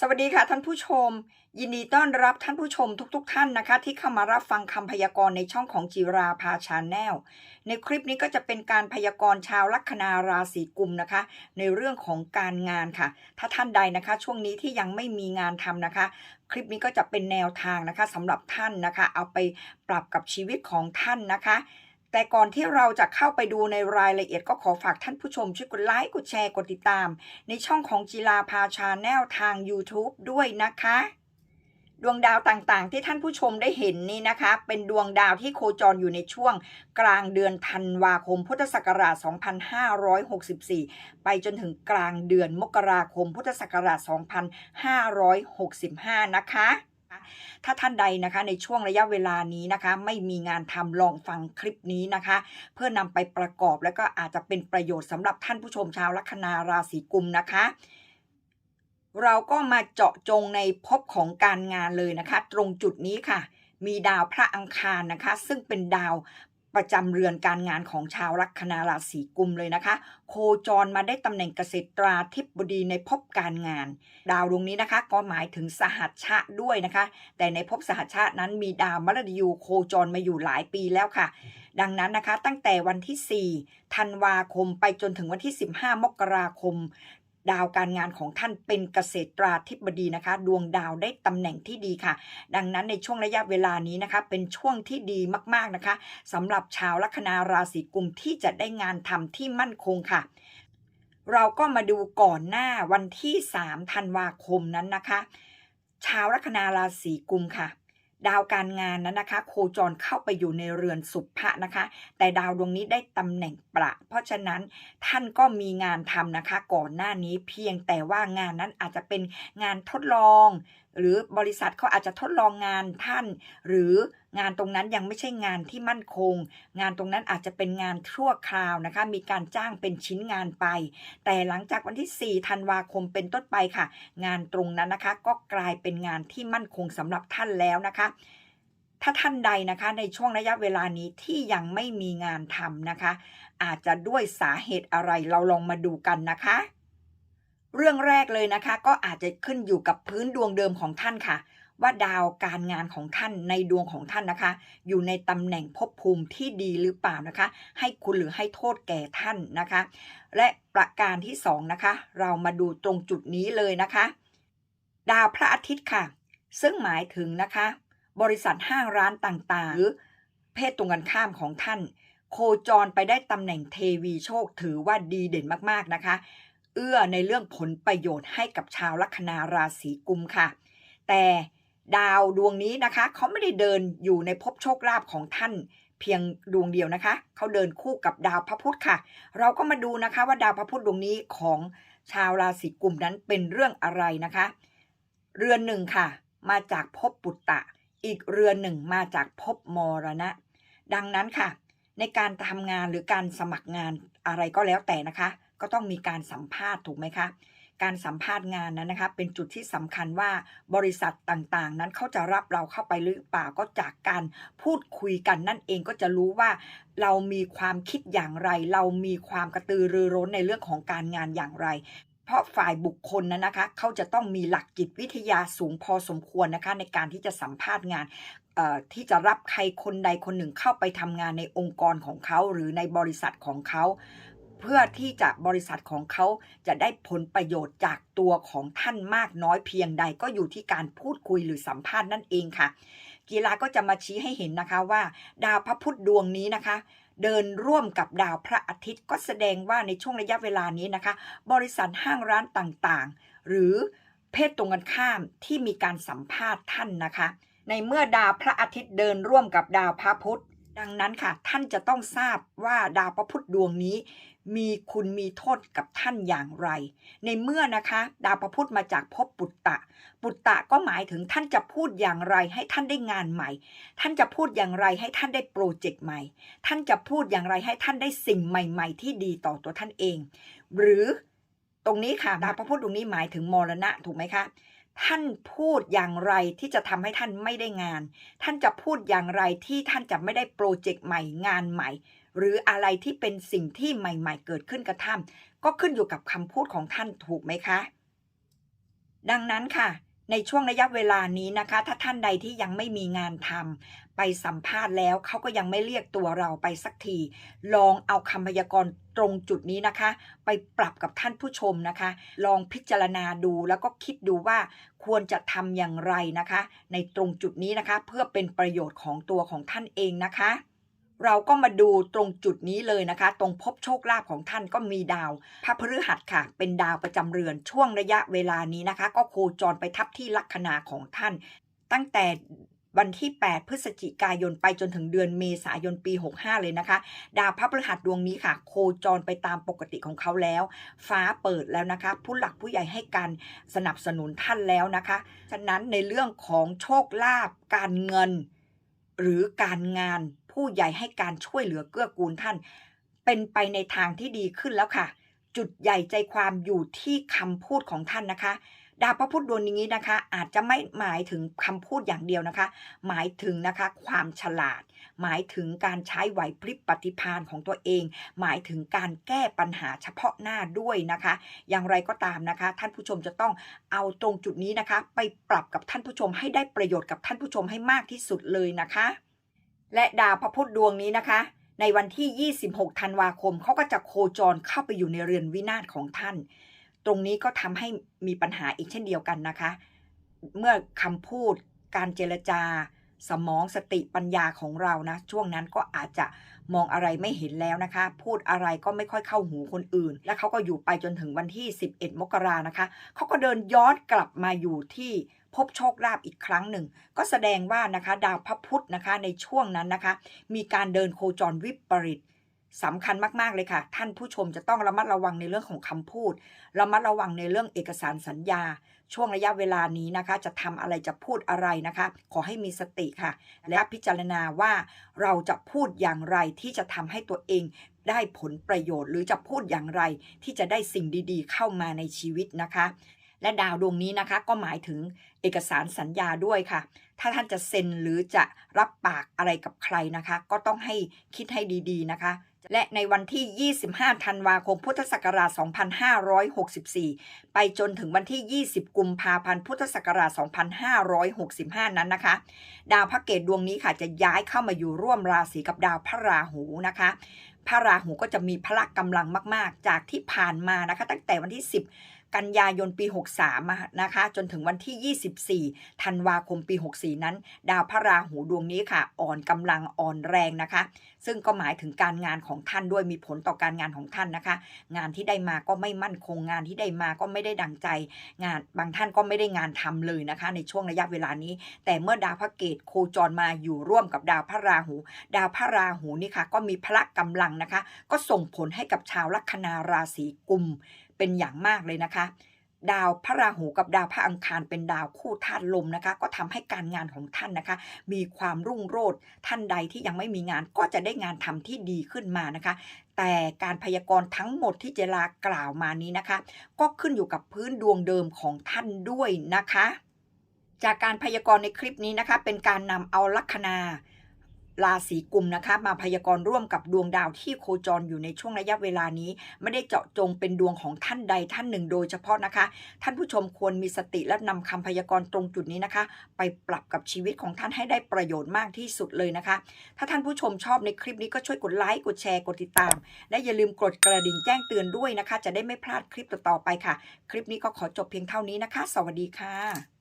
สวัสดีค่ะท่านผู้ชม ยินดีต้อนรับท่านผู้ชมทุกๆทท่านนะคะ ที่เข้ามารับฟังคำพยากรณ์ในช่องของจิราภาชาแนลในคลิปนี้ก็จะเป็นการพยากรณ์ชาวลัคนาราศีกุมนะคะ ในเรื่องของการงานค่ะ ถ้าท่านใดนะคะ ช่วงนี้ที่ยังไม่มีงานทำนะคะ คลิปนี้ก็จะเป็นแนวทางนะคะสำหรับท่านนะคะ เอาไปปรับกับชีวิตของท่านนะคะ แต่ก่อนที่เราจะเข้าไปดูในรายละเอียดก็ขอฝากท่านผู้ชม ช่วยกดไลค์ กดแชร์ กดติดตาม ในช่องของจิลาภาชาแนลทาง YouTube ด้วยนะคะ ดวงดาวต่างๆ ที่ท่านผู้ชมได้เห็นนี่นะคะ เป็นดวงดาวที่โคจรอยู่ในช่วงกลางเดือนธันวาคม พุทธศักราช 2564 ไปจนถึงกลางเดือนมกราคม พุทธศักราช 2565 นะคะ ถ้าท่านใดนะคะในช่วงระยะเวลานี้นะคะ ไม่มีงานทำลองฟังคลิปนี้นะคะ เพื่อนำไปประกอบแล้วก็อาจจะเป็นประโยชน์สำหรับท่านผู้ชมชาวลัคนาราศีกุมนะคะ เราก็มาเจาะจงในภพของการงานเลยนะคะ ตรงจุดนี้ค่ะมีดาวพระอังคารนะคะ ซึ่งเป็นดาว ประจำเรือนการงานของชาวลัคนาราศีกุมเลยนะคะ โคจรมาได้ตำแหน่งเกษตราธิบดีในภพการงาน ดาวดวงนี้นะคะ ก็หมายถึงสหัชชะด้วยนะคะ แต่ในภพสหัชชะนั้นมีดาวมฤตยูโคจรมาอยู่หลายปีแล้วค่ะ ดังนั้นนะคะ ตั้งแต่วันที่ 4 ธันวาคมไปจนถึงวันที่ 15 มกราคม ดาวการงานของท่านเป็นเกษตราธิบดีนะคะ ดวงดาวได้ตำแหน่งที่ดีค่ะ ดังนั้นในช่วงระยะเวลานี้นะคะ เป็นช่วงที่ดีมากๆนะคะสำหรับชาวลัคนาราศีกุมที่จะได้งานทำที่มั่นคงค่ะเราก็มาดูก่อนหน้าวันที่3ธันวาคมนั้นนะคะ ชาวลัคนาราศีกุมค่ะ ดาวการงานนั้นนะคะ โคจรเข้าไปอยู่ในเรือนสุภะนะคะ แต่ดาวดวงนี้ได้ตำแหน่งประ เพราะฉะนั้นท่านก็มีงานทำนะคะ ก่อนหน้านี้เพียงแต่ว่างานนั้นอาจจะเป็นงานทดลอง หรือบริษัทเขาอาจจะทดลองงานท่าน หรืองานตรงนั้นยังไม่ใช่งานที่มั่นคง งานตรงนั้นอาจจะเป็นงานชั่วคราวนะคะ มีการจ้างเป็นชิ้นงานไป แต่หลังจากวันที่ 4 ธันวาคมเป็นต้นไปค่ะ งานตรงนั้นนะคะ ก็กลายเป็นงานที่มั่นคงสำหรับท่านแล้วนะคะถ้าท่านใดนะคะในช่วงระยะเวลานี้ที่ยังไม่มีงานทำนะคะ อาจจะด้วยสาเหตุอะไรเราลองมาดูกันนะคะ เรื่องแรกเลยนะคะ ก็อาจจะขึ้นอยู่กับพื้นดวงเดิมของท่านค่ะ ว่าดาวการงานของท่านในดวงของท่านนะคะ อยู่ในตำแหน่งภพภูมิที่ดีหรือเปล่านะคะ ให้คุณหรือให้โทษแก่ท่านนะคะ และประการที่สองนะคะ เรามาดูตรงจุดนี้เลยนะคะ ดาวพระอาทิตย์ค่ะ ซึ่งหมายถึงนะคะ บริษัทห้างร้านต่างๆ หรือเพศตรงกันข้ามของท่าน โคจรไปได้ตำแหน่งเทวีโชคถือว่าดีเด่นมากๆนะคะ เอื้อในเรื่องผลประโยชน์ให้กับชาวลัคนาราศีกุมค่ะ แต่ดาวดวงนี้นะคะเขาไม่ได้เดินอยู่ในภพโชคลาภของท่านเพียงดวงเดียวนะคะ เขาเดินคู่กับดาวพระพุธค่ะ เราก็มาดูนะคะว่าดาวพระพุธดวงนี้ของชาวราศีกุมนั้นเป็นเรื่องอะไรนะคะ เรือนหนึ่งค่ะ มาจากภพปุตตะ อีกเรือนหนึ่งมาจากภพมรณะ ดังนั้นค่ะ ในการทำงานหรือการสมัครงานอะไรก็แล้วแต่นะคะ ก็ต้องมีการสัมภาษณ์ถูกไหมคะการสัมภาษณ์งานนั้นนะคะเป็นจุดที่สำคัญว่าบริษัทต่างๆ นั้นเขาจะรับเราเข้าไปหรือเปล่าก็จากการพูดคุยกันนั่นเองก็จะรู้ว่า เรามีความคิดอย่างไร เรามีความกระตือรือร้นในเรื่องของการงานอย่างไร เพราะฝ่ายบุคคลนั้นนะคะเขาจะต้องมีหลักจิตวิทยาสูงพอสมควรนะคะในการที่จะสัมภาษณ์งานที่จะรับใครคนใดคนหนึ่งเข้าไปทำงานในองค์กรของเขาหรือในบริษัทของเขา เพื่อที่จะบริษัทของเขาจะได้ผลประโยชน์จากตัวของท่านมากน้อยเพียงใดก็อยู่ที่การพูดคุยหรือสัมภาษณ์นั่นเองค่ะ กีฬาก็จะมาชี้ให้เห็นนะคะว่า ดาวพระพุธดวงนี้นะคะ เดินร่วมกับดาวพระอาทิตย์ก็แสดงว่าในช่วงระยะเวลานี้นะคะ บริษัทห้างร้านต่างๆ หรือเพศตรงกันข้ามที่มีการสัมภาษณ์ท่านนะคะ ในเมื่อดาวพระอาทิตย์เดินร่วมกับดาวพระพุธดังนั้นค่ะท่านจะต้องทราบว่าดาวพระพุธดวงนี้ มีคุณมีโทษกับท่านอย่างไร ในเมื่อนะคะ ดาวพระพุธมาจากภพปุตตะ ปุตตะก็หมายถึงท่านจะพูดอย่างไร ให้ท่านได้งานใหม่ ท่านจะพูดอย่างไรให้ท่านได้โปรเจกต์ใหม่ ท่านจะพูดอย่างไรให้ท่านได้สิ่งใหม่ ๆ ที่ดีต่อตัวท่านเอง หรือตรงนี้ค่ะ ดาวพระพุธตรงนี้หมายถึงมรณะถูกไหมคะ ท่านพูดอย่างไรที่จะทำให้ท่านไม่ได้งาน ท่านจะพูดอย่างไรที่ท่านจะไม่ได้โปรเจกต์ใหม่งานใหม่ หรืออะไรที่เป็นสิ่งที่ใหม่ ๆ เกิดขึ้นกับท่านก็ขึ้นอยู่กับคำพูดของท่านถูกไหมคะ ดังนั้นค่ะ ในช่วงระยะเวลานี้นะคะ ถ้าท่านใดที่ยังไม่มีงานทำไปสัมภาษณ์แล้วเขาก็ยังไม่เรียกตัวเราไปสักที ลองเอาคำพยากรณ์ตรงจุดนี้นะคะ ไปปรับกับท่านผู้ชมนะคะ ลองพิจารณาดูแล้วก็คิดดูว่าควรจะทำอย่างไรนะคะ ในตรงจุดนี้นะคะ เพื่อเป็นประโยชน์ของตัวของท่านเองนะคะ เราก็มาดูตรงจุดนี้เลยนะคะ ตรงพบโชคลาภของท่านก็มีดาวพระพฤหัสค่ะ เป็นดาวประจำเรือนช่วงระยะเวลานี้นะคะ ก็โคจรไปทับที่ลัคนาของท่าน ตั้งแต่วันที่ 8 พฤศจิกายนไปจนถึงเดือนเมษายนปี 65 เลยนะคะ ดาวพระพฤหัสดวงนี้ค่ะ โคจรไปตามปกติของเขาแล้ว ฟ้าเปิดแล้วนะคะ ผู้หลักผู้ใหญ่ให้การสนับสนุนท่านแล้วนะคะ ฉะนั้นในเรื่องของโชคลาภการเงิน หรือการงาน ผู้ใหญ่ให้การช่วยเหลือเกื้อกูลท่าน เป็นไปในทางที่ดีขึ้นแล้วค่ะ จุดใหญ่ใจความอยู่ที่คำพูดของท่านนะคะ ดาวพระพุธดวงนี้นะคะ อาจจะไม่หมายถึงคำพูดอย่างเดียวนะคะ หมายถึงนะคะความฉลาด หมายถึงการใช้ไหวพริบปฏิภาณของตัวเอง หมายถึงการแก้ปัญหาเฉพาะหน้าด้วยนะคะ อย่างไรก็ตามนะคะ ท่านผู้ชมจะต้องเอาตรงจุดนี้นะคะ ไปปรับกับท่านผู้ชมให้ได้ประโยชน์กับท่านผู้ชมให้มากที่สุดเลยนะคะ และดาวพระพุธดวงนี้นะคะ ในวันที่ 26 ธันวาคมเขาก็จะโคจรเข้าไปอยู่ในเรือนวินาศของท่าน ตรงนี้ก็ทำให้มีปัญหาอีกเช่นเดียวกันนะคะ เมื่อคำพูดการเจรจา สมองสติปัญญาของเรานะ ช่วงนั้นก็อาจจะมองอะไรไม่เห็นแล้วนะคะ พูดอะไรก็ไม่ค่อยเข้าหูคนอื่น และเขาก็อยู่ไปจนถึงวันที่ 11 มกรานะคะเขาก็เดินย้อนกลับมาอยู่ที่ พบโชคลาภอีกครั้งหนึ่ง ก็แสดงว่านะคะดาวพระพุธนะคะในช่วงนั้นนะคะ มีการเดินโคจรวิปริตสำคัญมาก ๆ เลยค่ะ ท่านผู้ชมจะต้องระมัดระวังในเรื่องของคำพูด ระมัดระวังในเรื่องเอกสารสัญญา ช่วงระยะเวลานี้นะคะ จะทำอะไรจะพูดอะไรนะคะ ขอให้มีสติค่ะ และพิจารณาว่าเราจะพูดอย่างไรที่จะทำให้ตัวเองได้ผลประโยชน์ หรือจะพูดอย่างไรที่จะได้สิ่งดี ๆ เข้ามาในชีวิตนะคะ และดาวดวงนี้นะคะก็หมายถึงเอกสารสัญญาด้วยค่ะ ถ้าท่านจะเซ็นหรือจะรับปากอะไรกับใครนะคะ ก็ต้องให้คิดให้ดีๆนะคะ และในวันที่ 25 ธันวาคม พุทธศักราช 2564 ไปจนถึงวันที่ 20 กุมภาพันธ์ พุทธศักราช 2565 นั้นนะคะ ดาวพระเกตดวงนี้ค่ะจะย้ายเข้ามาอยู่ร่วมราศีกับดาวพระราหูนะคะพระราหูก็จะมีพละกำลังมาก ๆ จากที่ผ่านมานะคะ ตั้งแต่วันที่ 10 กันยายนปี 63 นะคะ จนถึงวันที่ 24 ธันวาคมปี 64 นั้น ดาวพระราหูดวงนี้ค่ะ อ่อนกำลังอ่อนแรงนะคะ ซึ่งก็หมายถึงการงานของท่านด้วยมีผลต่อการงานของท่านนะคะ งานที่ได้มาก็ไม่มั่นคงงานที่ได้มาก็ไม่ได้ดังใจ งานบางท่านก็ไม่ได้งานทำเลยนะคะ ในช่วงระยะเวลานี้ แต่เมื่อดาวพระเกตโคจรมาอยู่ร่วมกับดาวพระราหู ดาวพระราหูนี่ค่ะก็มีพละกำลังนะคะ ก็ส่งผลให้กับชาวลัคนาราศีกุมเป็นอย่างมากเลยนะคะ ดาวพระราหูกับดาวพระอังคารเป็นดาวคู่ธาตุลมนะคะ ก็ทำให้การงานของท่านนะคะ มีความรุ่งโรจน์ท่านใดที่ยังไม่มีงานก็จะได้งานทำที่ดีขึ้นมานะคะ แต่การพยากรณ์ทั้งหมดที่เจรากล่าวมานี้นะคะ ก็ขึ้นอยู่กับพื้นดวงเดิมของท่านด้วยนะคะ จากการพยากรณ์ในคลิปนี้นะคะ เป็นการนำเอาลัคนา ราศีกุมนะคะ มาพยากรณ์ร่วมกับดวงดาวที่โคจรอยู่ในช่วงระยะเวลานี้ ไม่ได้เจาะจงเป็นดวงของท่านใดท่านหนึ่งโดยเฉพาะนะคะ ท่านผู้ชมควรมีสติและนำคำพยากรณ์ตรงจุดนี้นะคะ ไปปรับกับชีวิตของท่านให้ได้ประโยชน์มากที่สุดเลยนะคะ ถ้าท่านผู้ชมชอบในคลิปนี้ก็ช่วยกดไลค์กดแชร์กดติดตาม และอย่าลืมกดกระดิ่งแจ้งเตือนด้วยนะคะ จะได้ไม่พลาดคลิปต่อๆไปค่ะ คลิปนี้ก็ขอจบเพียงเท่านี้นะคะ สวัสดีค่ะ